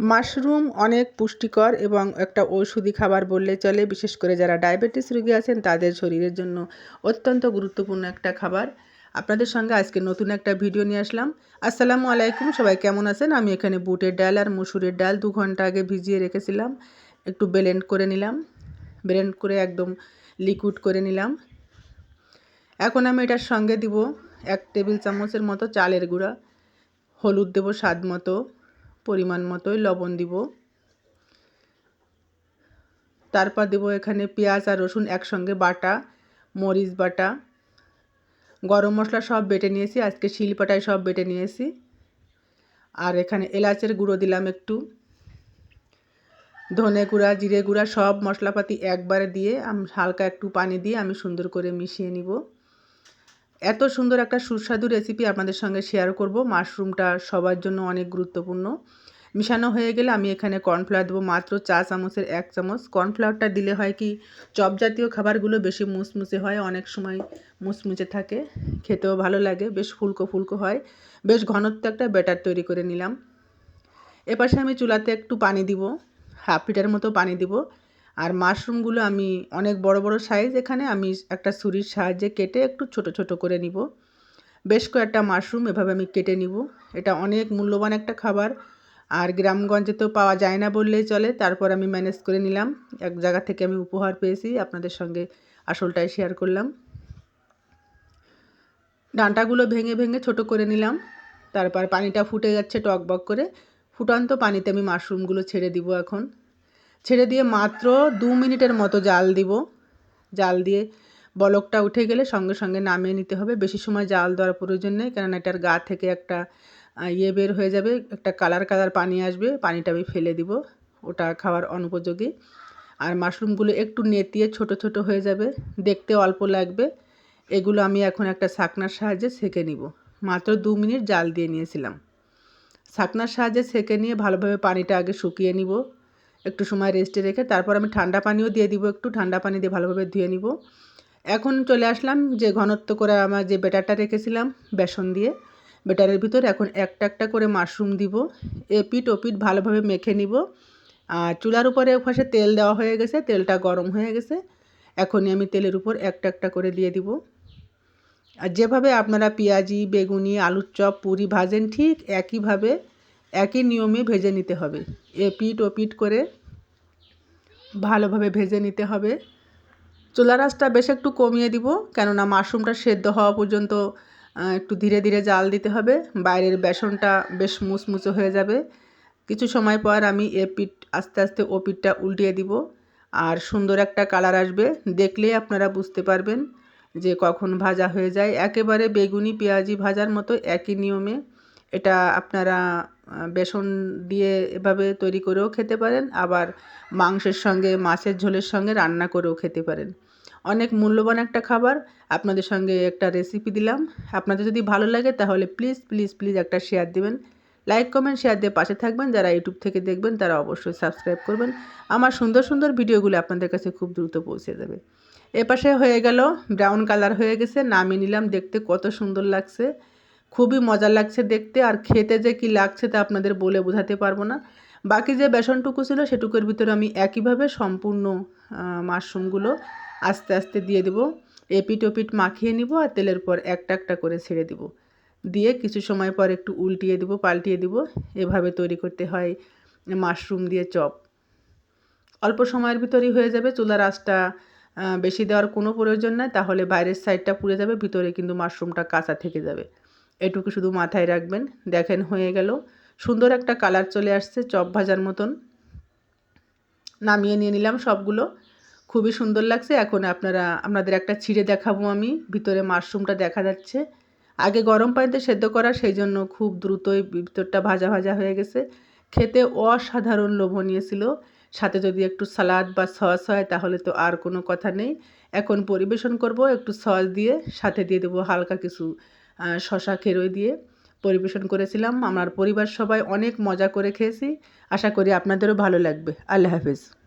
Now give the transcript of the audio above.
Mushroom অনেক পুষ্টিকর এবং একটা ঔষধি খাবার বললে চলে। বিশেষ করে যারা ডায়াবেটিস রোগী আছেন, তাদের শরীরের জন্য অত্যন্ত গুরুত্বপূর্ণ একটা খাবার। আপনাদের সঙ্গে আজকে নতুন একটা ভিডিও নিয়ে আসলাম। আসসালামু আলাইকুম, সবাই কেমন আছেন? আমি এখানে বুটের ডাল আর মুসুরের ডাল দু ঘণ্টা আগে ভিজিয়ে রেখেছিলাম। একটু ব্লেন্ড করে নিলাম। ব্লেন্ড করে একদম লিকুইড করে নিলাম। এখন আমি এটার সঙ্গে দিব এক টেবিল চামচের মতো চালের গুঁড়া। হলুদ দেবো স্বাদ মতো। পরিমাণ মতোই লবণ দিব। তারপর দেবো এখানে পেঁয়াজ আর রসুন একসঙ্গে বাটা, মরিচ বাটা। গরম মশলা সব বেটে নিয়েছি, আজকে শিলপাটায় সব বেটে নিয়েছি। আর এখানে এলাচের গুঁড়ো দিলাম একটু। ধনে গুঁড়া, জিরে গুঁড়া সব মশলাপাতি একবারে দিয়ে আমি হালকা একটু পানি দিয়ে আমি সুন্দর করে মিশিয়ে নিব। এত সুন্দর একটা সুস্বাদু রেসিপি আপনাদের সঙ্গে শেয়ার করব। মাশরুমটা সবার জন্য অনেক গুরুত্বপূর্ণ। মিশানো হয়ে গেলে আমি এখানে কর্নফ্লাওয়ার দেবো মাত্র চা চামচের এক চামচ। কর্নফ্লাওয়ারটা দিলে হয় কি, চপ জাতীয় খাবারগুলো বেশি মুসমুসে হয়, অনেক সময় মুচমুচে থাকে, খেতেও ভালো লাগে, বেশ ফুলকো ফুলকো হয়। বেশ ঘনত্ব একটা ব্যাটার তৈরি করে নিলাম। এপাশে আমি চুলাতে একটু পানি দিব হাফ লিটার মতো পানি দিব। আর মাশরুমগুলো আমি অনেক বড় বড় সাইজ এখানে, আমি একটা ছুরির সাহায্যে কেটে একটু ছোট ছোট করে নিব। বেশ কয়েকটা মাশরুম এভাবে আমি কেটে নিব। এটা অনেক মূল্যবান একটা খাবার। আর গ্রামগঞ্জে তো পাওয়া যায় না বললেই চলে। তারপর আমি ম্যানেজ করে নিলাম। এক জায়গা থেকে আমি উপহার পেয়েছি। আপনাদের সঙ্গে আসলটাই শেয়ার করলাম। ডাঁটাগুলো ভেঙে ভেঙে ছোট করে নিলাম। তারপর পানিটা ফুটে যাচ্ছে টক বক করে। ফুটন্ত পানিতে আমি মাশরুমগুলো ছেড়ে দিব এখন। ছেড়ে দিয়ে মাত্র দু মিনিটের মতো জাল দিব। জাল দিয়ে বলকটা উঠে গেলে সঙ্গে সঙ্গে নামিয়ে নিতে হবে। বেশি সময় জাল দেওয়ার প্রয়োজন নেই কারণ এটার গা থেকে একটা ইয়ে বের হয়ে যাবে, একটা কালার কালার পানি আসবে, পানিটা আমি ফেলে দিব। ওটা খাওয়ার অনুপযোগী। আর মাশরুমগুলো একটু নেতিয়ে ছোট ছোট হয়ে যাবে, দেখতে অল্প লাগবে। এগুলো আমি এখন একটা শাকনার সাহায্যে সেঁকে নিব। মাত্র দু মিনিট জাল দিয়ে নিয়েছিলাম। শাকনার সাহায্যে সেঁকে নিয়ে ভালোভাবে পানিটা আগে শুকিয়ে নিব। একটু সময় রেস্টে রেখে তারপর আমি ঠান্ডা পানিও দিয়ে দিব, একটু ঠান্ডা পানি দিয়ে ভালোভাবে ধুয়ে নিব। এখন চলে আসলাম যে ঘনত্ব করে আমার যে বেটারটা রেখেছিলাম, বেসন দিয়ে। বেটারের ভিতর এখন একটা একটা করে মাশরুম দিব এপিট ওপিট ভালোভাবে মেখে নিব। আর চুলার উপরে পাশে তেল দেওয়া হয়ে গেছে, তেলটা গরম হয়ে গেছে। এখনই আমি তেলের উপর একটা একটা করে দিয়ে দিব। আর যেভাবে আপনারা পেঁয়াজি, বেগুনি, আলুর চপ, পুরি ভাজেন ঠিক একইভাবে একই নিয়মে ভেজে নিতে হবে। এপিট ওপিট করে ভালোভাবে ভেজে নিতে হবে। চুলা রাসটা বেশ একটু কমিয়ে দিব, কেননা মাশরুমটা সেদ্ধ হওয়া পর্যন্ত একটু ধীরে ধীরে জাল দিতে হবে। বাইরের বেসনটা বেশ মুচমুচে হয়ে যাবে। কিছু সময় পর আমি এ পিঠ আস্তে আস্তে ও পিঠটা উল্টিয়ে দিব। আর সুন্দর একটা কালার আসবে, দেখলেই আপনারা বুঝতে পারবেন যে কখন ভাজা হয়ে যায়। একেবারে বেগুনি পেঁয়াজি ভাজার মতো একই নিয়মে। এটা আপনারা বেসন দিয়ে এভাবে তৈরি করেও খেতে পারেন, আবার মাংসের সঙ্গে, মাছের ঝোলের সঙ্গে রান্না করেও খেতে পারেন। অনেক মূল্যবান একটা খাবার। আপনাদের সঙ্গে একটা রেসিপি দিলাম। আপনাদের যদি ভালো লাগে তাহলে প্লিজ প্লিজ প্লিজ একটা শেয়ার দেবেন। লাইক কমেন্ট শেয়ার দিয়ে পাশে থাকবেন। যারা ইউটিউব থেকে দেখবেন তারা অবশ্যই সাবস্ক্রাইব করবেন। আমার সুন্দর সুন্দর ভিডিওগুলো আপনাদের কাছে খুব দ্রুত পৌঁছে যাবে এপাশে হয়ে গেল ব্রাউন কালার হয়ে গেছে। নামিয়ে নিলাম। দেখতে কত সুন্দর লাগছে। খুবই মজা লাগছে দেখতে, আর খেতে যে কি লাগছে তা আপনাদের বলে বোঝাতে পারব না। বাকি যে বেসনটুকু ছিল সেটুকুর ভিতরে আমি একইভাবে সম্পূর্ণ মাশরুমগুলো আস্তে আস্তে দিয়ে দেবো। এপিট ওপিট মাখিয়ে নিব আর তেলের পর একটা একটা করে ছেড়ে দিব। দিয়ে কিছু সময় পর একটু উল্টিয়ে দিব, পাল্টিয়ে দিব। এভাবে তৈরি করতে হয় মাশরুম দিয়ে চপ। অল্প সময়ের ভিতরেই হয়ে যাবে, চুলার আঁচটা বেশি দেওয়ার কোনো প্রয়োজন নাই। তাহলে বাইরের সাইডটা পুড়ে যাবে, ভিতরে কিন্তু মাশরুমটা কাঁচা থেকে যাবে। এটুকু শুধু মাথায় রাখবেন। দেখেন, হয়ে গেল। সুন্দর একটা কালার চলে আসছে, চপ ভাজার মতন। নামিয়ে নিয়ে নিলাম সবগুলো। খুবই সুন্দর লাগছে। এখন আপনারা, আপনাদের একটা ছিঁড়ে দেখাবো আমি। ভিতরে মাশরুমটা দেখা যাচ্ছে। আগে গরম পানিতে সেদ্ধ করা, সেই জন্য খুব দ্রুতই ভিতরটা ভাজা ভাজা হয়ে গেছে। খেতে অসাধারণ লোভনীয় ছিল। সাথে যদি একটু সালাদ বা সস হয়, তাহলে তো আর কোনো কথা নেই। এখন পরিবেশন করব একটু সস দিয়ে, সাথে দিয়ে দেবো হালকা কিছু শশা খেরোই দিয়ে পরিবেশন করেছিলাম। আমার পরিবার সবাই অনেক মজা করে খেয়েছি। আশা করি আপনাদেরও ভালো লাগবে। আল্লাহ হাফিজ।